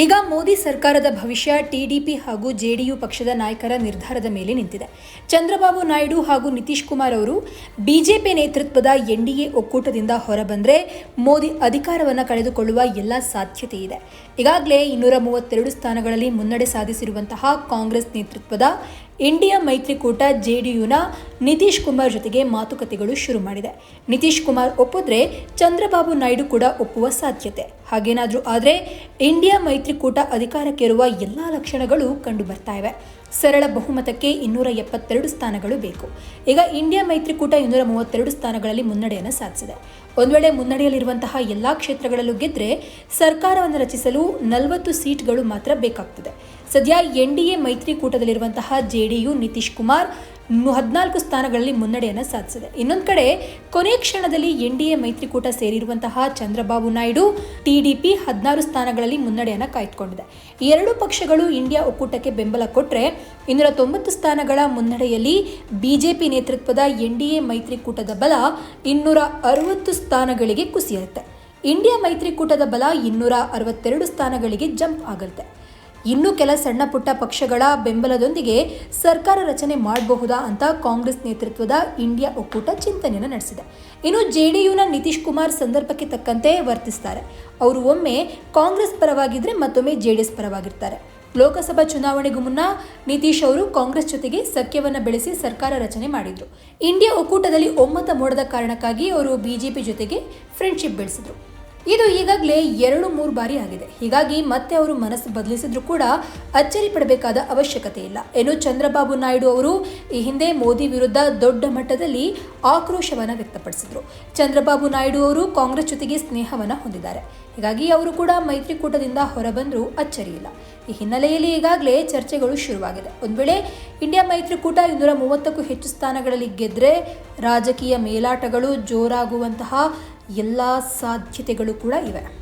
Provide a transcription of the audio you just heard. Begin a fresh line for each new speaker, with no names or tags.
ಈಗ ಮೋದಿ ಸರ್ಕಾರದ ಭವಿಷ್ಯ ಟಿಡಿಪಿ ಹಾಗೂ ಜೆಡಿಯು ಪಕ್ಷದ ನಾಯಕರ ನಿರ್ಧಾರದ ಮೇಲೆ ನಿಂತಿದೆ. ಚಂದ್ರಬಾಬು ನಾಯ್ಡು ಹಾಗೂ ನಿತೀಶ್ ಕುಮಾರ್ ಅವರು ಬಿಜೆಪಿ ನೇತೃತ್ವದ ಎನ್ಡಿಎ ಒಕ್ಕೂಟದಿಂದ ಹೊರಬಂದರೆ ಮೋದಿ ಅಧಿಕಾರವನ್ನು ಕಳೆದುಕೊಳ್ಳುವ ಎಲ್ಲ ಸಾಧ್ಯತೆ ಇದೆ. ಈಗಾಗಲೇ ಇನ್ನೂರ ಮೂವತ್ತೆರಡು ಸ್ಥಾನಗಳಲ್ಲಿ ಮುನ್ನಡೆ ಸಾಧಿಸಿರುವಂತಹ ಕಾಂಗ್ರೆಸ್ ನೇತೃತ್ವದ ಇಂಡಿಯಾ ಮೈತ್ರಿಕೂಟ ಜೆಡಿಯುನ ನಿತೀಶ್ ಕುಮಾರ್ ಜೊತೆಗೆ ಮಾತುಕತೆಗಳು ಶುರು ಮಾಡಿದೆ. ನಿತೀಶ್ ಕುಮಾರ್ ಒಪ್ಪಿದ್ರೆ ಚಂದ್ರಬಾಬು ನಾಯ್ಡು ಕೂಡ ಒಪ್ಪುವ ಸಾಧ್ಯತೆ. ಹಾಗೇನಾದರೂ ಆದರೆ ಇಂಡಿಯಾ ಮೈತ್ರಿಕೂಟ ಅಧಿಕಾರಕ್ಕೇರುವ ಎಲ್ಲ ಲಕ್ಷಣಗಳು ಕಂಡು ಬರ್ತಾ ಇವೆ. ಸರಳ ಬಹುಮತಕ್ಕೆ ಇನ್ನೂರ ಎಪ್ಪತ್ತೆರಡು ಸ್ಥಾನಗಳು ಬೇಕು. ಈಗ ಇಂಡಿಯಾ ಮೈತ್ರಿಕೂಟ ಇನ್ನೂರ ಮೂವತ್ತೆರಡು ಸ್ಥಾನಗಳಲ್ಲಿ ಮುನ್ನಡೆಯನ್ನು ಸಾಧಿಸಿದೆ. ಒಂದು ವೇಳೆ ಮುನ್ನಡೆಯಲ್ಲಿರುವಂತಹ ಎಲ್ಲ ಕ್ಷೇತ್ರಗಳಲ್ಲೂ ಗೆದ್ದರೆ ಸರ್ಕಾರವನ್ನು ರಚಿಸಲು ನಲವತ್ತು ಸೀಟ್ಗಳು ಮಾತ್ರ ಬೇಕಾಗ್ತದೆ. ಸದ್ಯ N D A ಮೈತ್ರಿಕೂಟದಲ್ಲಿರುವಂತಹ J D U Nitish Kumar ಹದಿನಾಲ್ಕು ಸ್ಥಾನಗಳಲ್ಲಿ ಮುನ್ನಡೆಯನ್ನು ಸಾಧಿಸಿದೆ. ಇನ್ನೊಂದು ಕಡೆ, ಕೊನೆ ಕ್ಷಣದಲ್ಲಿ ಎನ್ ಡಿ ಎ ಮೈತ್ರಿಕೂಟ ಸೇರಿರುವಂತಹ ಚಂದ್ರಬಾಬು ನಾಯ್ಡು ಟಿಡಿಪಿ ಹದಿನಾರು ಸ್ಥಾನಗಳಲ್ಲಿ ಮುನ್ನಡೆಯನ್ನು ಕಾಯ್ದುಕೊಂಡಿದೆ. ಎರಡು ಪಕ್ಷಗಳು ಇಂಡಿಯಾ ಒಕ್ಕೂಟಕ್ಕೆ ಬೆಂಬಲ ಕೊಟ್ಟರೆ ಇನ್ನೂರ ತೊಂಬತ್ತು ಸ್ಥಾನಗಳ ಮುನ್ನಡೆಯಲ್ಲಿ ಬಿಜೆಪಿ ನೇತೃತ್ವದ ಎನ್ ಡಿ ಎ ಮೈತ್ರಿಕೂಟದ ಬಲ ಇನ್ನೂರ ಅರವತ್ತು ಸ್ಥಾನಗಳಿಗೆ ಕುಸಿಯುತ್ತೆ ಇಂಡಿಯಾ ಮೈತ್ರಿಕೂಟದ ಬಲ ಇನ್ನೂರ ಅರವತ್ತೆರಡು ಸ್ಥಾನಗಳಿಗೆ ಜಂಪ್ ಆಗುತ್ತೆ ಇನ್ನೂ ಕೆಲ ಸಣ್ಣ ಪುಟ್ಟ ಪಕ್ಷಗಳ ಬೆಂಬಲದೊಂದಿಗೆ ಸರ್ಕಾರ ರಚನೆ ಮಾಡಬಹುದಾ ಅಂತ ಕಾಂಗ್ರೆಸ್ ನೇತೃತ್ವದ ಇಂಡಿಯಾ ಒಕ್ಕೂಟ ಚಿಂತನೆಯನ್ನು ನಡೆಸಿದೆ. ಇನ್ನು ಜೆ ಡಿ ಯುನ ನಿತೀಶ್ ಕುಮಾರ್ ಸಂದರ್ಭಕ್ಕೆ ತಕ್ಕಂತೆ ವರ್ತಿಸ್ತಾರೆ. ಅವರು ಒಮ್ಮೆ ಕಾಂಗ್ರೆಸ್ ಪರವಾಗಿದ್ದರೆ ಮತ್ತೊಮ್ಮೆ ಜೆಡಿಎಸ್ ಪರವಾಗಿರ್ತಾರೆ. ಲೋಕಸಭಾ ಚುನಾವಣೆಗೂ ಮುನ್ನ ನಿತೀಶ್ ಅವರು ಕಾಂಗ್ರೆಸ್ ಜೊತೆಗೆ ಸಖ್ಯವನ್ನು ಬೆಳೆಸಿ ಸರ್ಕಾರ ರಚನೆ ಮಾಡಿದ್ರು. ಇಂಡಿಯಾ ಒಕ್ಕೂಟದಲ್ಲಿ ಒಮ್ಮತ ಮೂಡದ ಕಾರಣಕ್ಕಾಗಿ ಅವರು ಬಿಜೆಪಿ ಜೊತೆಗೆ ಫ್ರೆಂಡ್ಶಿಪ್ ಬೆಳೆಸಿದ್ರು. ಇದು ಈಗಾಗಲೇ ಎರಡು ಮೂರು ಬಾರಿ ಆಗಿದೆ. ಹೀಗಾಗಿ ಮತ್ತೆ ಅವರು ಮನಸ್ಸು ಬದಲಿಸಿದ್ರು ಕೂಡ ಅಚ್ಚರಿ ಪಡಬೇಕಾದ ಅವಶ್ಯಕತೆ ಇಲ್ಲ. ಇನ್ನು ಚಂದ್ರಬಾಬು ನಾಯ್ಡು ಅವರು ಈ ಹಿಂದೆ ಮೋದಿ ವಿರುದ್ಧ ದೊಡ್ಡ ಮಟ್ಟದಲ್ಲಿ ಆಕ್ರೋಶವನ್ನು ವ್ಯಕ್ತಪಡಿಸಿದ್ರು. ಚಂದ್ರಬಾಬು ನಾಯ್ಡು ಅವರು ಕಾಂಗ್ರೆಸ್ ಜೊತೆಗೆ ಸ್ನೇಹವನ್ನು ಹೊಂದಿದ್ದಾರೆ. ಹೀಗಾಗಿ ಅವರು ಕೂಡ ಮೈತ್ರಿಕೂಟದಿಂದ ಹೊರಬಂದರೂ ಅಚ್ಚರಿ ಇಲ್ಲ. ಈ ಹಿನ್ನೆಲೆಯಲ್ಲಿ ಈಗಾಗಲೇ ಚರ್ಚೆಗಳು ಶುರುವಾಗಿದೆ. ಒಂದು ವೇಳೆ ಇಂಡಿಯಾ ಮೈತ್ರಿಕೂಟ ಇನ್ನೂರ ಮೂವತ್ತಕ್ಕೂ ಹೆಚ್ಚು ಸ್ಥಾನಗಳಲ್ಲಿ ಗೆದ್ದರೆ ರಾಜಕೀಯ ಮೇಲಾಟಗಳು ಜೋರಾಗುವಂತಹ ಎಲ್ಲ ಸಾಧ್ಯತೆಗಳು ಕೂಡ ಇವೆ.